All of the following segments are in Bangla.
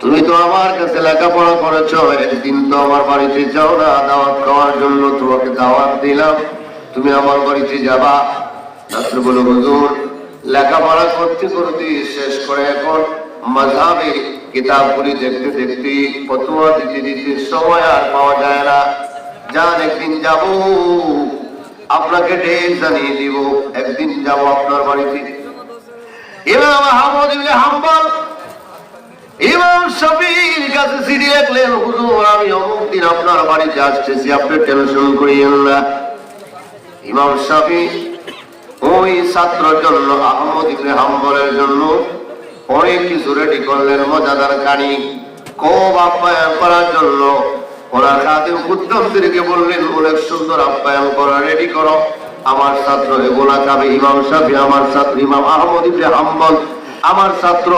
তুমি তো আমার কাছে লেখাপড়া করেছ, একদিন তো আমার বাড়িতে যাও না, দাওয়াত খাওয়ার জন্য তোমাকে দাওয়াত দিলাম। তুমি আমার বাড়িতে যাবা। বলো হুজুর, লেখাপড়া করতে করতে শেষ করে এখন। মাঝাবে কিতাবগুলি দেখতে দেখতে ফতুয়া দিতে দিতে সময় আর পাওয়া যায় না। যান একদিন যাব, আপনাকে ডেট জানিয়ে দিব, একদিন যাব আপনার বাড়িতে। ইমাম আহমদ ইবনে হাম্বল, ইমাম শফির কাছে চিঠি লিখলেন, হুজুর, আমি অমুক দিন আপনার বাড়িতে আসতেছি, আপনি টেনশন করিয়েন না। ইমাম শফি ওই ছাত্রের জন্য, আহমদ ইবনে হাম্বলের জন্য অনেক কিছু রেডি করলেন মজাদার কানি? খুব আপ্যায়ন করার জন্য। ওনার হাতে উদ্যমদেরকে বললেন, অনেক সুন্দর আপ্যায়ন করা রেডি করো। আমার ছাত্র এগুলা খাবে ইমাম সাহেব আমার ছাত্র ইমাম আহমদ ইবনে হাম্বল, আমার ছাত্র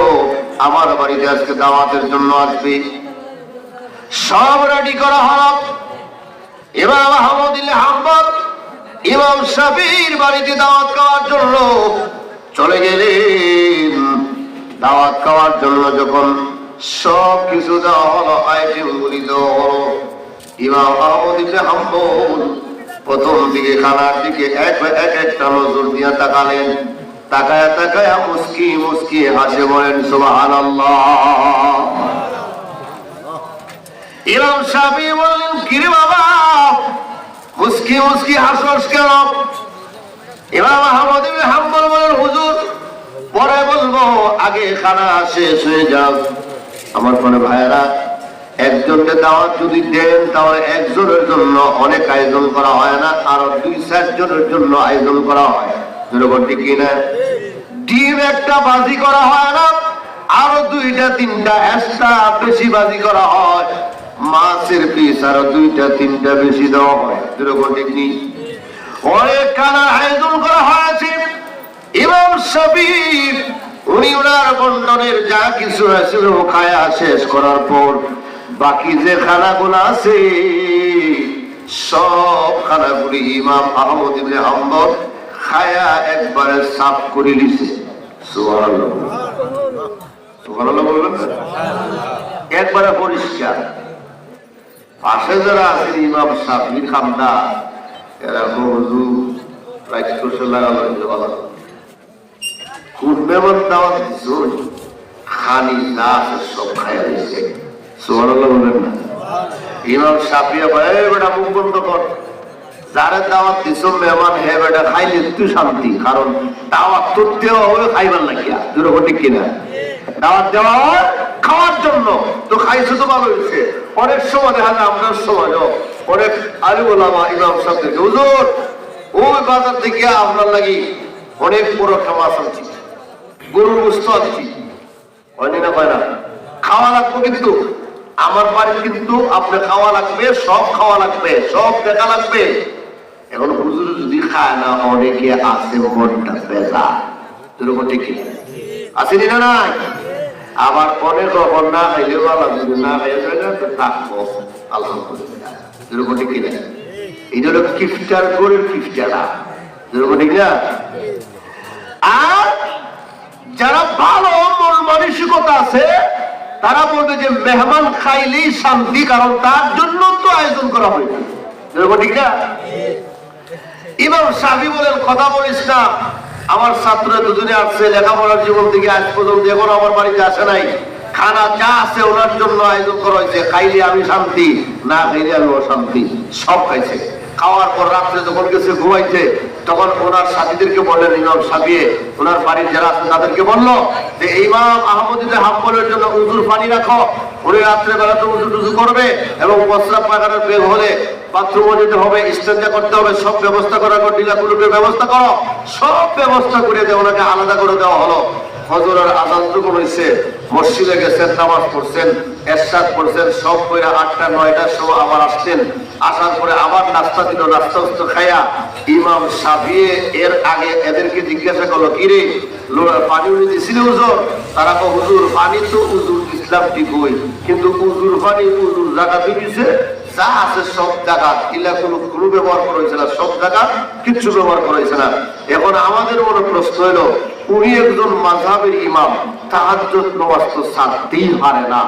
আমার বাড়িতে আজকে দাওয়াতের জন্য আসবে। সব রেডি করা হলো। ইমাম আহমদ ইবনে হাম্বল, ইমাম শাফির বাড়িতে দাওয়াত খাওয়ার জন্য চলে গেলেন। দাওয়াত খাওয়ার জন্য যখন সব কিছু দেওয়া হলো দেওয়া হলো, ইমাম প্রথম দিকে খানার দিকে এক এক একটা নজর দিয়ে তাকালেন। হাসে বলেন বললেন, কিরে বাবা, মুস্কি মুস্কি হাসস কেন? ইমাম আহমদ ইবনে হাম্বল বলেন, হুজুর পরে বলব, আগে খানা শেষ হয়ে যাও আমার কোনো ভাইয়েরা, একজনকে দাওয়াত যদি দেন, তাহলে একজনের জন্য অনেক আয়োজন করা হয় না, আর দুই চারজনের জন্য আয়োজন করা হয়। কিনা ডিম একটা বাজি করা হয় না, আরও দুইটা, তিনটা একটা বেশি বাজি করা হয়। মাছের পিস আরও দুইটা, তিনটা বেশি দেওয়া হয়। যেরকম ঠিক অনেক খানার আয়োজন করা হয়েছে ইমাম সাবির উনি বন্টনের যা কিছু আছে ও খায়া শেষ করার পর বাকি যে খানাগুলো আছে, সব খানাগুলি ইমাম আহমদ ইবনে হাম্বল খায়া একবারে সাফ করে দিছে। সুবহানাল্লাহ। সুবহানাল্লাহ বলবেন না? একবারে পরিষ্কার। পাশে যারা আছেন ইমাম সাফির খামদা এরা হুজুর রাজকোষে লাগালো এগুলো বলা কোন মেমন দাওয়াত দিছো খানি যা আছে সব খাইয়া দিছে সুবহানাল্লাহ বলেন না। ইমাম সাফিয়া ভাই বেটা মুখ বন্ধ কর। যারা দাওয়াত দিছ মেহমান, হে বেটা খাইলে তুই শান্তি, কারণ দাওয়াত তোর দেওয়া হবে খাইবার লাগিয়া। দুটো ঠিক কিনা? দাওয়াত দেওয়া হয় খাওয়ার জন্য। খাইছো তো ভালো হয়েছে অনেক সময় দেখা আপনার সময় অনেক আলু ওলামা, ইমাম সাহেবদেরকে, হুজুর, ওই বাজার থেকে আপনার লাগি অনেক বড় খামাস আনছি। গরুর গোস্ত আনছি হয়নি না হয় না? খাওয়া লাগবে কিন্তু আমার বাড়ি কিন্তু আপনার খাওয়া লাগবে, সব খাওয়া লাগবে, সব দেখা লাগবে। এখন হুজুর যদি খায় না, অনেকে আছে মনটা বেজা যেরকম ঠিক? আসেনি না নাই? আবার অনেক রকম না খাইলেও ভালো, যদি না খাইলে তো থাকব। আলহামদুলিল্লাহ। যেরকম ঠিক কিনা এই জন্য কিফটার করে কিফটারা যেরকম ঠিক না? আর যারা ভালো মন মানসিকতা আছে, তারা বলবে যে মেহমান খাইলেই শান্তি, কারণ তার জন্য তো আয়োজন করা বলেন, কথা বলিস না, আমার দুজনে আসছে, লেখাপড়ার জীবন থেকে আজ পর্যন্ত আমার বাড়িতে আসে নাই। যা আছে ওনার জন্য আয়োজন করা হয়েছে, খাইলে আমি শান্তি, না খাইলে আমি অশান্তি। সব খাইছে। খাওয়ার পর রাত্রে যখন গেছে ঘুমাইছে তখন ওনার সাথীদেরকে বললেন ইমাম সাবিয়ে ওনার বাড়ির যারা আছে তাদেরকে বলল যে, ইমাম আহমদুল্লাহ হাম্বলের জন্য উজুর পানি রাখো। উনি রাত্রে বেলা তো উজু টুজু করবে এবং প্রস্রাব পায়খানার বের হলে বাথরুমে যেতে হবে ইস্তেঞ্জা করতে হবে, সব ব্যবস্থা করার পর টিলাগুলোকে ব্যবস্থা করো। সব ব্যবস্থা করে দিয়ে ওনাকে আলাদা করে দেওয়া হলো। হজরের যখন হয়েছে। মসজিদে গেছেন, নামাজ পড়ছেন, এরশাদ পড়ছেন সব কইরা আটটা নয়টার সময় আবার আসছেন। আসার পরে আবার নাস্তা দিল, নাস্তা উস্ত খাইয়া ইমাম সাবিয়ে এর আগে এদেরকে জিজ্ঞাসা করল কিরে পানি উনি দিছিলি হুজুর? তারা কো হুজুর, পানি তো হুজুর ইসলাম ঠিক হই কিন্তু উজুর পানি উজুর জায়গা দিয়েছে যা আছে সব জায়গা। কিলা কোনো কোনো ব্যবহার করা হয়েছে না, সব জায়গা কিচ্ছু ব্যবহার করা হয়েছে না। এখন আমাদের মনে প্রশ্ন হলো উনি একজন মাঝাবের ইমাম তাহাজ্জুদ নামাজ ছাড়তেই পারে না।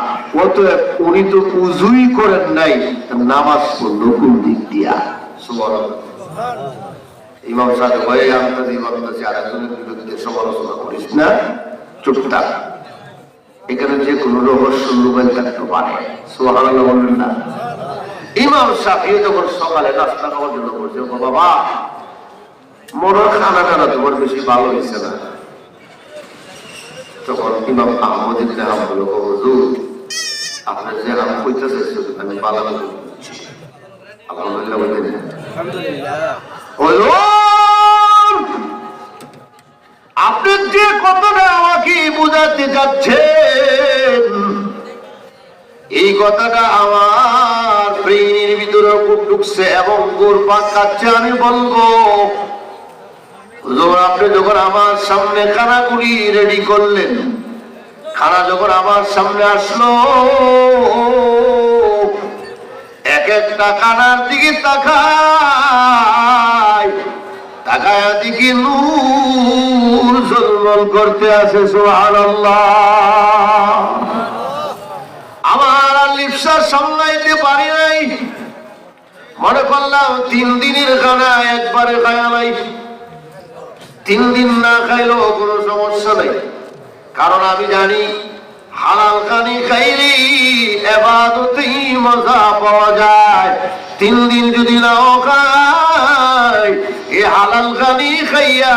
অতএব উনি তো উজুই করেন নাই, নামাজ পড়ল কোন দিক দিয়া? করিস না। এখানে যে কোনো রহস্য লুকান থাকতে পারে না। ইমাম যখন সকালে নাস্তা খাওয়ার জন্য বলছে, "ও বাবা মনের খানা টানা তোমার বেশি ভালো হয়েছে না। তখন ইমাম আহমদ ইবনে হাম্বল বলল হুজুর আপনার যে হাম কইতেছে আমি করছি আলহামদুলিল্লাহ হুজুর আপনি যে কথাটা আমাকে বুঝাতে যাচ্ছেন এই কথাটা আমার ব্রেইনের ভিতরে খুব ঢুকছে এবং গোরপাক কাচ্ছে আমি বলব আপনি যখন আমার সামনে কানাগুলি রেডি করলেন খানা যখন আমার সামনে আসলো, এক একটা কানার দিকে তাকায় তাকায় দিকে নূর জলমল করতে আসে, সুবহানাল্লাহ। আমার লিপসার সামলাইতে পারি নাই। মনে করলাম তিন দিনের খানা একবারে খায়া নাই। তিন দিন না খাইলেও কোনো সমস্যা নেই। কারণ আমি জানি, হালাল খানি খাইলে এবাদতেই মজা পাওয়া যায়। তিন দিন যদি নাও খাই, এ হালাল খানি খাইয়া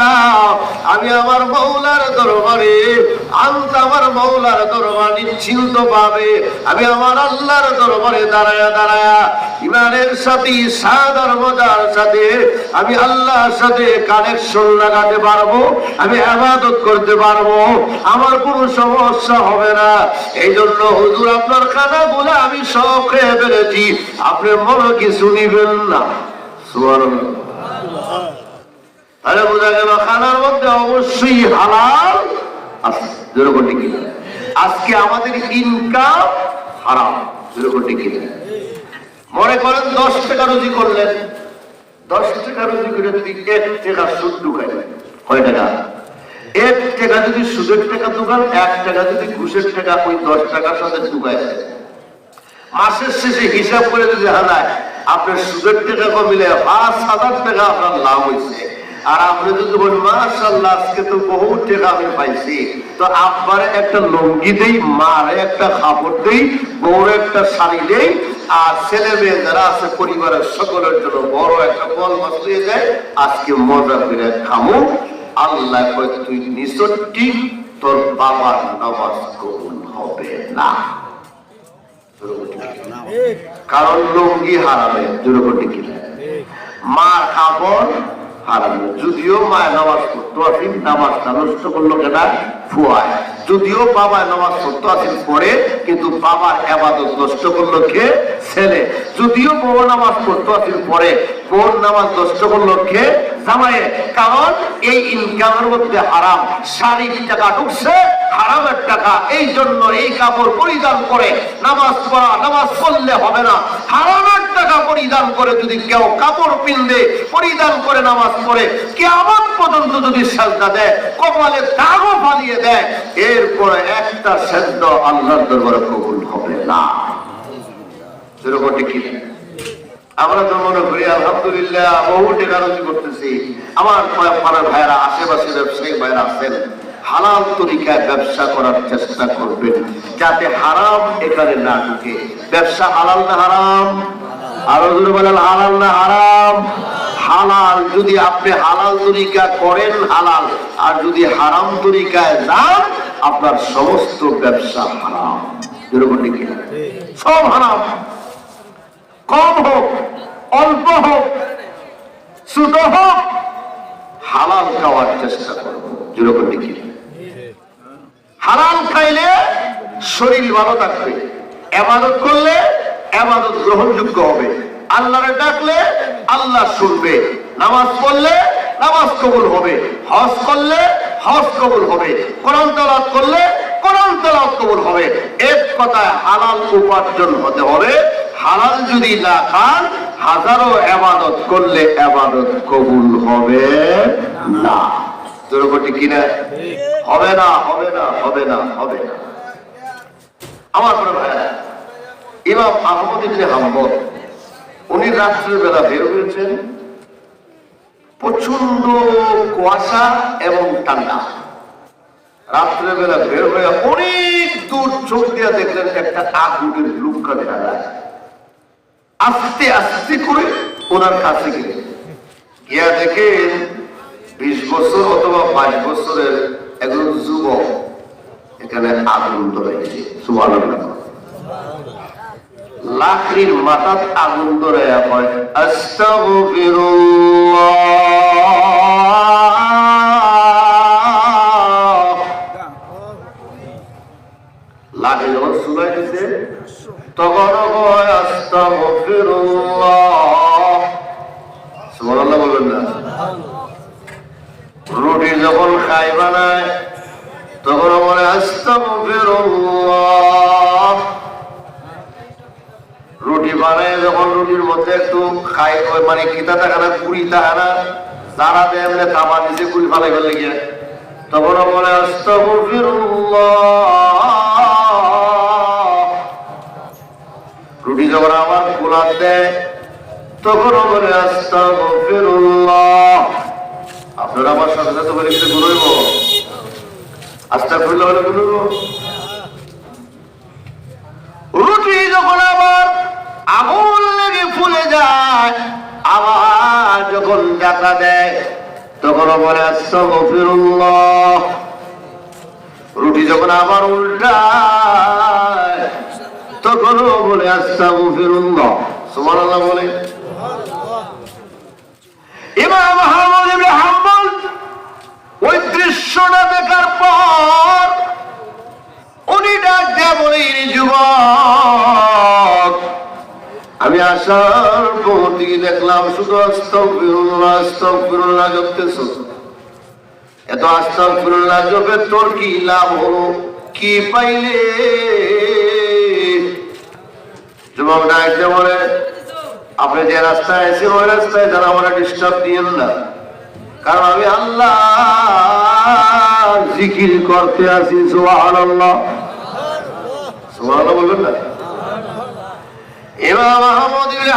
আমি আমার মৌলার দরবারে আন্ত আমার মৌলার দরবার নিশ্চিন্ত পাবে আমি আমার আল্লাহর দরবারে দাঁড়ায়া দাঁড়ায়া ইমানের সাথে সাদার মজার সাথে আমি আল্লাহর সাথে কানেকশন লাগাতে পারব আমি আবাদত করতে পারব। আমার কোনো সমস্যা হবে না। এই জন্য হুজুর আপনার খানা বলে আমি সব খেয়ে ফেলেছি। আপনি মনে কিছু নিবেন না। সুবহানাল্লাহ। তাহলে বোঝা গেল খানার মধ্যে অবশ্যই হালাল আজকে আমাদের ইনকাম হারাম মনে করেন দশ টাকা রুজি করলেন, দশ টাকা রুজি করে যদি এক টাকা সুদ কয় টাকা? এক টাকা যদি সুদের টাকা ঢুকান, এক টাকা যদি ঘুষের টাকা, ওই দশ টাকার সাথে ঢুকাই দেয় মাসের শেষে হিসাব করে যদি হারায় আপনার সুদের টাকা কমিলে পাঁচ হাজার টাকা আপনার লাভ হয়েছে আর আপনি যদি বলেন মাশাল্লাহ আজকে তো বহু টাকা আমি পাইছি। তো একটা লঙ্গি দেই মার একটা কাপড় দেই বউর একটা শাড়ি দেই আর ছেলে মেয়ে যারা আছে পরিবারের সকলের জন্য বড় একটা বল বসিয়ে যায় আজকে মজা করে খামো। আল্লাহ কয় তুই তোর বাবার নামাজ কবুল হবে না। কারণ লুঙ্গি হারাবে দুর্গটি কিনে মার কাপড় হারাবে যদিও মায়ের নামাজ পড়তো নামাজটা নষ্ট করল কেনা, ফুয়ায়। যদিও বাবার নামাজ পড়তো পড়ে কিন্তু বাবার আবাদত নষ্ট করল ছেলে। যদিও বউ নামাজ পড়তো পড়ে বোন নামাজ নষ্ট করল কারণ এই ইনকামের মধ্যে হারাম। শারীরিক টাকা ঢুকছে, হারামের টাকা। এই জন্য এই কাপড় পরিধান করে নামাজ পড়া, নামাজ পড়লে হবে না। হারামের টাকা পরিধান করে যদি কেউ কাপড় পিনবে পরিধান করে নামাজ পড়ে কেমন পর্যন্ত যদি সাজদা দেয়, কপালে দাগও ফালিয়ে দেয়, এরপরে একটা সেদ্ধ আল্লাহর দরবারে কবুল হবে না। কি আমরা তো মনে করি, আলহামদুলিল্লাহ, বহু টাকা রুজি করতেছি। আমার পাড়ার ভাইয়েরা, আশেপাশে ব্যবসায়ী ভাইয়েরা আছেন। হালাল তরিকায় ব্যবসা করার চেষ্টা করবেন, যাতে হারাম এখানে না ঢুকে। ব্যবসা হালাল না হারাম? আরও জোরে বলেন, হালাল না হারাম? হালাল যদি আপনি হালাল তরিকা করেন, হালাল। আর যদি হারাম তরিকায় যান, আপনার সমস্ত ব্যবসা হারাম। সব হারাম। কম হোক, অল্প হোক, ছোট হোক, হালাল খাওয়ার চেষ্টা যেরকম হালাল খাইলে শরীর ভালো থাকবে, এবাদত করলে এবাদত গ্রহণযোগ্য হবে। আল্লাহরে ডাকলে আল্লাহ শুনবে। নামাজ পড়লে নামাজ কবুল হবে। হজ করলে হজ কবুল হবে। কোরআন তেলাওয়াত করলে কোরআন তেলাওয়াত কবুল হবে। এক কথায় হালাল উপার্জন হতে হবে। হালাল যদি না খান, হাজারো এবাদত করলে এবাদত কবুল হবে না। তোর কোটি কিনা হবে না হবে না হবে না হবে না। আমার কোনো ভাই ইমাম আহমদ ইবনে হাম্বল, উনি রাত্রের বেলা বের হয়েছেন। প্রচণ্ড কুয়াশা এবং ঠান্ডা। রাত্রের বেলা বের হয়ে অনেক দূর চোখ দিয়ে দেখলেন একটা আগুনের লুকা দেখা আস্তে আস্তে করে ওনার কাছে গেলেন। গিয়া দেখেন বিশ বছর অথবা বাইশ বছরের একজন যুবক এখানে আগুন ধরেছে সুবাহ লাকড়ির মাথাত আগুন ধরে রুটি যখন খাই বানায় তখন বলে আস্তাগফিরুল্লাহ রুটি বানায়, যখন রুটির মধ্যে একটু খাই মানে কিতা কুড়ি তারা দেয় কুড়ি ফেলে গিয়ে। তখন বলে রুটি যখন আমার গোলাপ দেয়, তখন বলে আপনারা আমার সাথে সাথে বলে কিছু আস্তাগফিরুল্লাহ বলে গুলোইব রুটি যখন আবার যখন দেখা দেয়, তখন বলে, আস্তাগফিরুল্লাহ। রুটি যখন আবার উল্টায় বলে সুবহানাল্লাহ বলে। ইমাম আহমদ ইবনে হাম্বল ওই দৃশ্যটা দেখার পর উনি ডাক দেয়া বলে, "ইনি যুবক। আমি আসার পর দেখলাম শুধু আস্তাগফিরুল্লাহ আস্তাগফিরুল্লাহ জপতেছ। এত আস্তাগফিরুল্লাহ জপে তোর কি লাভ হলো? কি পাইলে? যুবক ডাকতে বলে, আপনি যে রাস্তায় এসে ওই রাস্তায় যারা আমার ডিস্টার্ব দিয়েন না। কারণ আমি আল্লাহ জিকির করতে আসি সোহান আল্লাহ সোহান বলবেন না? এবার ইবনে